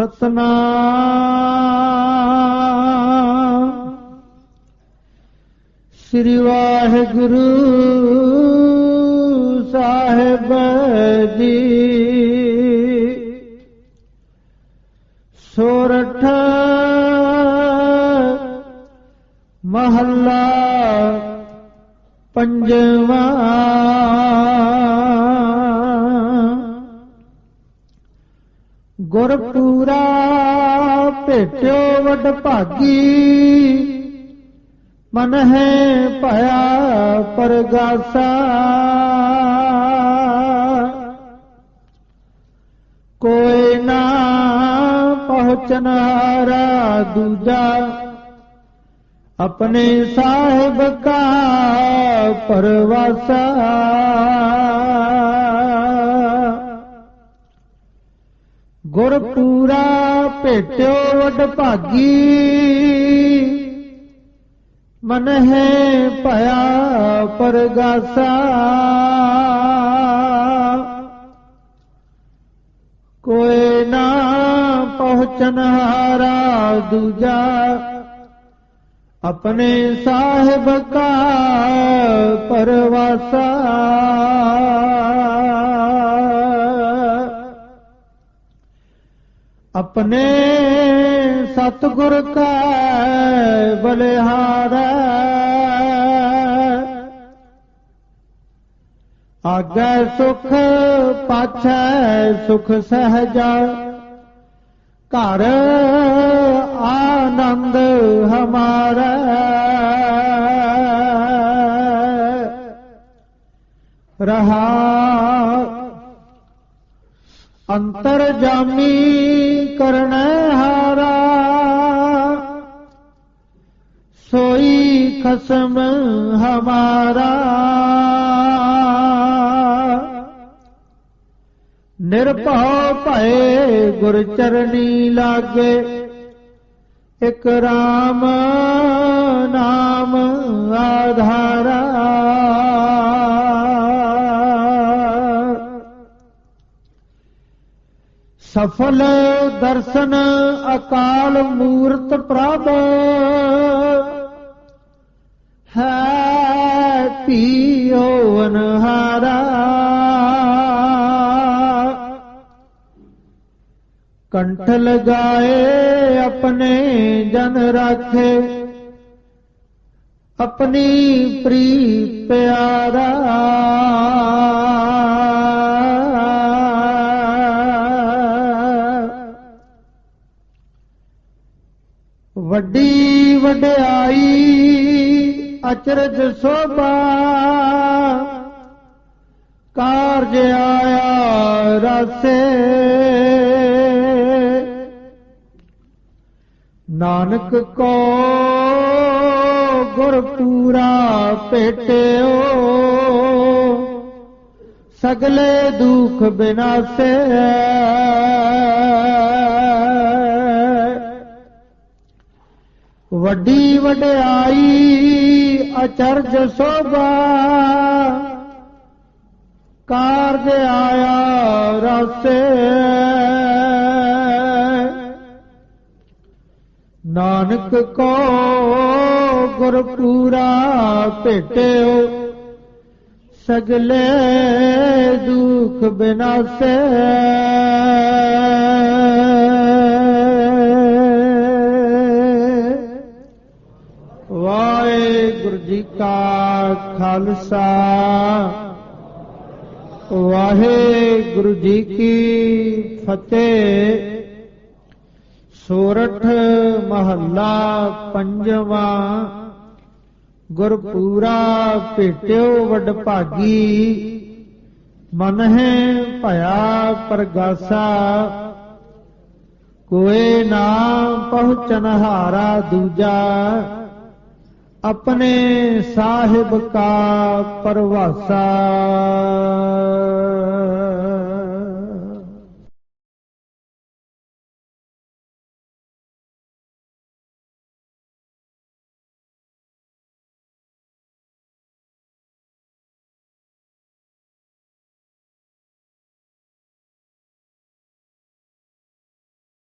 रतना श्री ਵਾਹਿਗੁਰੂ साहिब ਜੀ सोरठ ਮਹੱਲਾ पंजवा। ਪੰਜਵਾ ਗੁਰਪੂਰਾ ਭੇਟਿਓ ਵਡ ਭਾਗੀ। ਮਨ ਹੈ ਭਇਆ ਪਰਗਾਸਾ। ਕੋਈ ਨਾ ਪਹੁੰਚਨ ਹਾਰਾ ਦੂਜਾ। ਆਪਣੇ ਸਾਹਿਬ ਕਾ ਪਰਵਾਸਾ। ਗੁਰ ਪੂਰਾ ਭੇਟਿਓ ਵਡ ਭਾਗੀ। ਮਨ ਹੈ ਭਇਆ ਪਰਗਾਸਾ। ਕੋਈ ਨਾ ਪਹੁੰਚਨ ਹਾਰਾ ਦੂਜਾ। ਆਪਣੇ ਸਾਹਿਬ ਕਾ ਪਰਵਾਸਾ। ਆਪਣੇ ਸਤਗੁਰ ਕਾ ਬਲਿਹਾਰੈ। ਆਗੈ ਸੁਖ ਪਾਛੈ, ਸੁਖ ਸਹਜਾ। ਘਰ ਆਨੰਦ ਹਮਾਰਾ। ਰਹਾ ਅੰਤਰ ਜਾਮੀ ਕਰਣ ਹਾਰਾ। ਸੋਈ ਖਸਮ ਹਮਾਰਾ। ਨਿਰਭਉ ਭਏ ਗੁਰ ਚਰਨੀ ਲਾਗੇ। ਇਕ ਰਾਮ ਨਾਮ ਸਫਲ ਦਰਸ਼ਨ ਅਕਾਲ ਮੂਰਤ ਪ੍ਰਭ। ਹੈ ਪੀਓ ਅਨਹਾਰਾ। ਕੰਠ ਲਗਾਏ ਆਪਣੇ ਜਨ ਰਾਖੇ। ਆਪਣੀ ਪ੍ਰੀ ਪਿਆਰਾ। ਵੱਡੀ ਵਡਿਆਈ, ਅਚਰਜ ਸੋਭਾ। ਕਾਰਜ ਆਇਆ ਰਸੇ। ਨਾਨਕ ਕੋ ਗੁਰ ਪੂਰਾ ਭੇਟਿਓ, ਸਗਲੇ ਦੁਖ ਬਿਨਾਸੇ। ਵੱਡੀ ਵਡਿਆਈ, ਅਚਰਜ ਸੋਭਾ। ਕਾਰਜ ਆਇਆ ਰਸੇ। ਨਾਨਕ ਕੋ ਗੁਰ ਪੂਰਾ ਭੇਟਿਓ, ਸਗਲੇ ਦੁਖ ਬਿਨਾਸੇ। ਵਾਹਿਗੁਰੂ ਜੀ ਕਾ ਖਾਲਸਾ। ਵਾਹਿਗੁਰੂ ਜੀ ਕੀ ਫਤਿਹ। ਸੋਰਠ ਮਹੱਲਾ ਪੰਜਵਾਂ। ਗੁਰਪੂਰਾ ਭੇਟਿਓ ਵਡ ਭਾਗੀ ਮਨ ਹੈ ਭਇਆ ਪ੍ਰਗਾਸਾ। ਕੋਏ ਨਾ ਪਹੁੰਚਨ ਹਾਰਾ ਦੂਜਾ। ਆਪਣੇ ਸਾਹਿਬ ਕਾ ਪਰਵਾਸਾ।